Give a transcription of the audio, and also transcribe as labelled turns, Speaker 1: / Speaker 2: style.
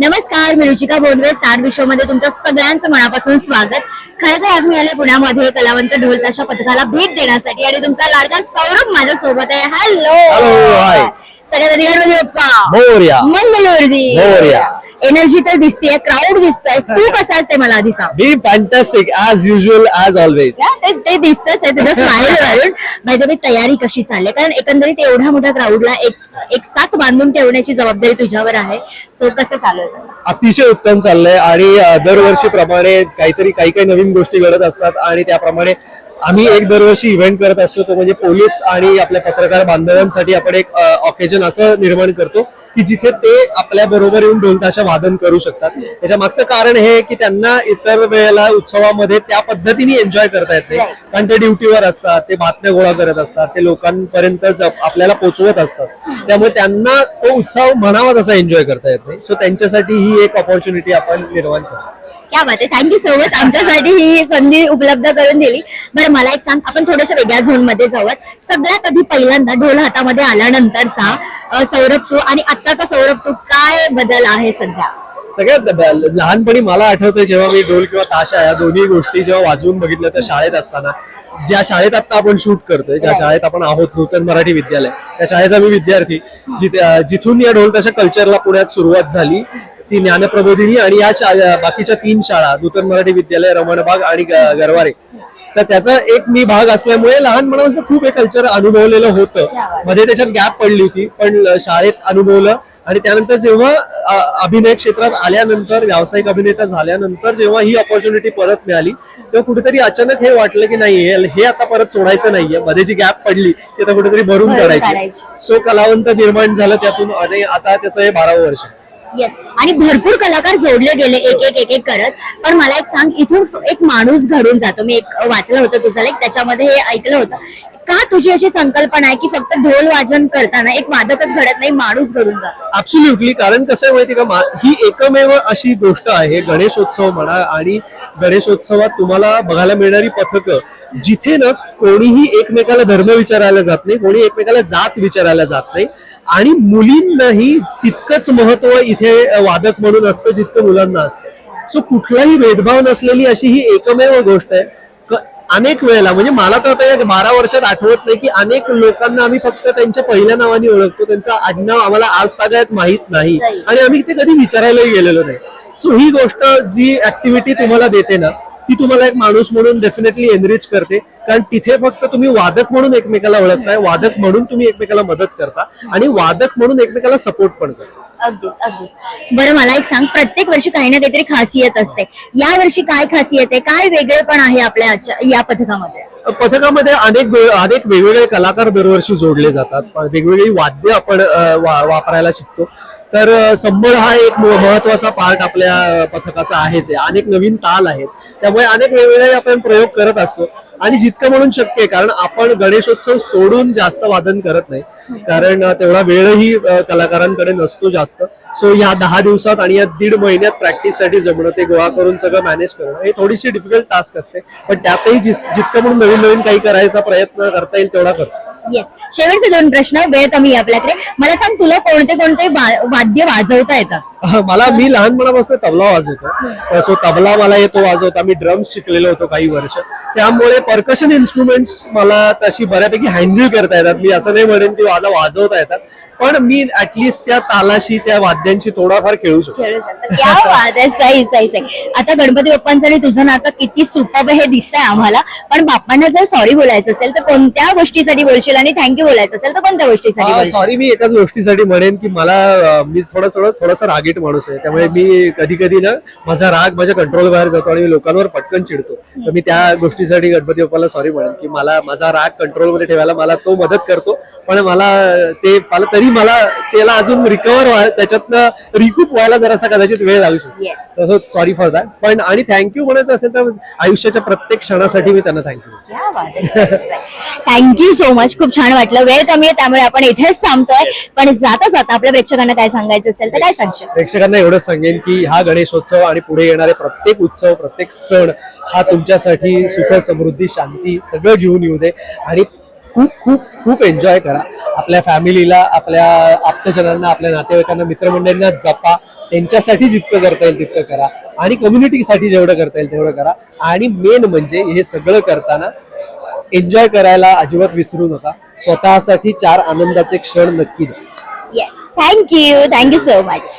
Speaker 1: नमस्कार मी रुचिका बोंडवे स्टार विश्वमध्ये तुमच्या सगळ्यांचं मनापासून स्वागत. खरं तर आज मी आले पुण्यामध्ये कलावंत ढोलताशा पथकाला भेट देण्यासाठी आणि तुमचा लाडका सौरभ माझ्या सोबत आहे. हॅलो सगळ्यात
Speaker 2: मोरया.
Speaker 1: मंगलवर्दी
Speaker 2: मोरया.
Speaker 1: एनर्जी तर दिसतेय क्राऊड दिसतंय. तू कसा असते मला आधी सांग.
Speaker 2: Be fantastic as usual as always
Speaker 1: ते- ते दिसतच आहे तुझ्या स्माईल वरून बाय तयारी कशी चालली? कारण एकंदरीत एवढ्या मोठ्या क्राऊडला एक एक साथ बांधून ठेवण्याची जबाबदारी तुझ्यावर आहे. सो कसं चालू आहे?
Speaker 2: अतिशय उत्तम चाललंय आणि दरवर्षीप्रमाणे काहीतरी काही काही नवीन गोष्टी घडत असतात आणि त्याप्रमाणे आम्ही एक दरवर्षी इव्हेंट करत असतो. तो म्हणजे पोलीस आणि आपल्या पत्रकार बांधवांसाठी आपण एक ऑकेजन असं निर्माण करतो. की जिथे ते आपल्या बरोबर येऊन ढोलताशा वादन करू शकतात. त्याच्या मागचं कारण हे की त्यांना इतर वेळेला उत्सवामध्ये त्या पद्धतीने एन्जॉय करता येत नाही. कारण ते ड्युटीवर असतात ते बातम्या गोळा करत असतात ते लोकांपर्यंत आपल्याला पोहोचवत असतात. त्यामुळे त्यांना तो उत्सव म्हणावा तसा एन्जॉय करता येत नाही. सो त्यांच्यासाठी ही एक ऑपॉर्च्युनिटी आपण निर्माण करतो
Speaker 1: क्या बात आहे. थँक्यू सो मच आमच्यासाठी ही संधी उपलब्ध करून दिली. बरं मला एक सांग. आपण थोड्याशा वेगळ्या झोनमध्ये जाऊयात. सगळ्यात आधी पहिल्यांदा ढोल हातामध्ये आल्यानंतरचा सौरभ तू आणि आत्ताचा सौरभ तू काय बदल आहे सध्या?
Speaker 2: सगळ्यात लहानपणी मला आठवतं जेव्हा मी ढोल किंवा ताशा या दोन्ही गोष्टी जेव्हा वाजवून बघितलं तर शाळेत असताना ज्या शाळेत आता आपण शूट करतोय ज्या शाळेत आपण आहोत नूतन मराठी विद्यालय त्या शाळेचा मी विद्यार्थी जिथे जिथून या ढोल ताशा कल्चरला पुण्यात सुरुवात झाली ती ज्ञानप्रबोधिनी आणि या बाकीच्या तीन शाळा नूतन मराठी विद्यालय रमणबाग आणि गरवारे तर त्याचा एक मी भाग असल्यामुळे लहानपणापासून खूप हे कल्चर अनुभवलेलं होतं. मध्ये त्याच्यात गॅप पडली होती पण शाळेत अनुभवलं. आणि त्यानंतर जेव्हा अभिनय क्षेत्रात आल्यानंतर व्यावसायिक अभिनेता झाल्यानंतर जेव्हा ही ऑपॉर्च्युनिटी परत मिळाली तेव्हा कुठेतरी अचानक हे वाटलं की नाही हे हे आता परत सोडायचं नाहीये. मध्ये जी गॅप पडली ती आता कुठेतरी भरून काढायची. सो कलावंत निर्माण झालं त्यातून आणि आता त्याचं हे बारावं वर्ष.
Speaker 1: येस आणि भरपूर कलाकार जोडले गेले एक एक एक एक करत. पण मला एक सांग इथून एक माणूस घडून जातो. मी एक वाचलं होतं तुझं लाईक त्याच्यामध्ये हे ऐकलं होतं. का तुझी अशी संकल्पना आहे की फक्त ढोल वाजन करताना एक वादकच घडत नाही माणूस घडून जातो?
Speaker 2: ऍब्सोल्युटली कारण कसं आहे माहिती का? मा- ही एकमेव अशी गोष्ट आहे गणेशोत्सव म्हणा आणि गणेशोत्सवात तुम्हाला बघायला मिळणारी पथकं जिथे ना कोणीही एकमेकाला धर्म विचारायला जात नाही कोणी एकमेकाला जात विचारायला जात नाही. आणि मुलींनाही तितकंच महत्त्व इथे वादक म्हणून असतं जितकं मुलांना असतं. सो कुठलाही भेदभाव नसलेली अशी ही एकमेव गोष्ट आहे. अनेक वेळेला म्हणजे मला तर आता या बारा वर्षात आठवत नाही की अनेक लोकांना आम्ही फक्त त्यांच्या पहिल्या नावाने ओळखतो त्यांचं आडनाव आम्हाला आज तागायत माहीत नाही. आणि आम्ही ते कधी विचारायलाही गेलेलो नाही. सो ही गोष्ट जी ऍक्टिव्हिटी तुम्हाला देते ना ती तुम्हाला एक माणूस म्हणून डेफिनेटली एनरिच करते. कारण तिथे फक्त तुम्ही वादक म्हणून एकमेकाला ओळखताय वादक म्हणून तुम्ही एकमेकाला मदत करता आणि वादक म्हणून एकमेकाला सपोर्ट पण करता.
Speaker 1: अगदीच अगदीच. बरं मला एक सांग. प्रत्येक वर्षी काही ना काहीतरी खासियत असते. या वर्षी काय खासियत आहे? काय वेगळेपण आहे आपल्या आजच्या- या पथकामध्ये?
Speaker 2: पथकामध्ये अनेक वे- अनेक वेगवेगळे कलाकार दरवर्षी जोडले जातात. प- वेगवेगळी वाद्य आपण अ, वा- वापरायला शिकतो. तर अ, संबळ हा एक म- महत्त्वाचा पार्ट आपल्या अ, पथकाचा आहेच आहे. अनेक नवीन ताल आहेत. त्यामुळे अनेक वेगवेगळे आपण प्रयोग करत असतो. आणि जितकं म्हणून शक्य आहे कारण आपण गणेशोत्सव सोडून जास्त वादन करत नाही. कारण तेवढा वेळही कलाकारांकडे नसतो जास्त. सो या दहा दिवसात आणि या दीड महिन्यात प्रॅक्टिससाठी जमणं ते गोळा करून सगळं मॅनेज करणं हे थोडीशी डिफिकल्ट टास्क असते. पण त्यातही जितकं म्हणून नवीन नवीन काही करायचा प्रयत्न करता येईल तेवढा करतो
Speaker 1: येस शेवटचे दोन प्रश्न वेळ कमी आपल्याकडे. मला सांग तुला कोणते कोणते वाद्य वाजवता येतात
Speaker 2: मला मी लहानपणापासून तबला वाजवतो. सो तबला मला येतो वाजवता. मी ड्रम्स शिकलेलो होतो काही वर्ष. त्यामुळे पर्कशन इन्स्ट्रुमेंट्स मला तशी बऱ्यापैकी हँडल करता येतात. मी असं नाही म्हणेन की मला वाजवता येतात. पण मी ऍटलिस्ट त्या तालाशी त्या वाद्यांशी थोडाफार खेळू शकतो.
Speaker 1: आता गणपती बाप्पांचं आणि तुझं नातं किती सुपब हे दिसतंय आम्हाला. पण बाप्पांना जर सॉरी बोलायचं असेल तर कोणत्या गोष्टीसाठी बोलशील आणि थँक्यू बोलायचं असेल तर कोणत्या गोष्टीसाठी
Speaker 2: सॉरी मी एकाच गोष्टीसाठी म्हणेन की मला मी थोडं थोडं थोडासा रागीट माणूस आहे. त्यामुळे मी कधी कधी ना माझा राग माझ्या कंट्रोल बाहेर जातो आणि मी लोकांवर पटकन चिडतो. तर मी त्या गोष्टीसाठी गणपती बाप्पाला सॉरी म्हणेन की मला माझा राग कंट्रोलमध्ये ठेवायला मला तो मदत करतो. पण मला ते मला तरी मला त्याला अजून रिकवर व्हाय त्याच्यातनं रिकूप व्हायला जरासा कदाचित वेळ लागू शकतो. सॉरी फॉर दॅट पण आणि थँक्यू म्हणायचं असेल तर आयुष्याच्या प्रत्येक क्षणासाठी मी त्यांना थँक्यू
Speaker 1: थँक्यू सो मच खूप छान वाटलं. वेळ कमी आहे त्यामुळे आपण इथेच थांबतोय. पण जाता जाता आपल्या प्रेक्षकांना काय सांगायचं असेल तर काय सांगशील?
Speaker 2: प्रेक्षकांना एवढंच सांगेन की हा गणेशोत्सव आणि पुढे येणारे प्रत्येक उत्सव प्रत्येक सण हा तुमच्यासाठी सुख समृद्धी शांती सगळं घेऊन येऊ दे. आणि खूप खूप खूप एन्जॉय करा. आपल्या फॅमिलीला आपल्या आप्तजनांना आपल्या नातेवाईकांना मित्रमंडळींना जपा. त्यांच्यासाठी जितकं करता येईल तितकं करा. आणि कम्युनिटीसाठी जेवढं करता येईल तेवढं करा. आणि मेन म्हणजे हे सगळं करताना एन्जॉय करायला अजिबात विसरू नका. स्वतःसाठी चार आनंदाचे क्षण नक्की द्या.
Speaker 1: Yes thank you thank you so much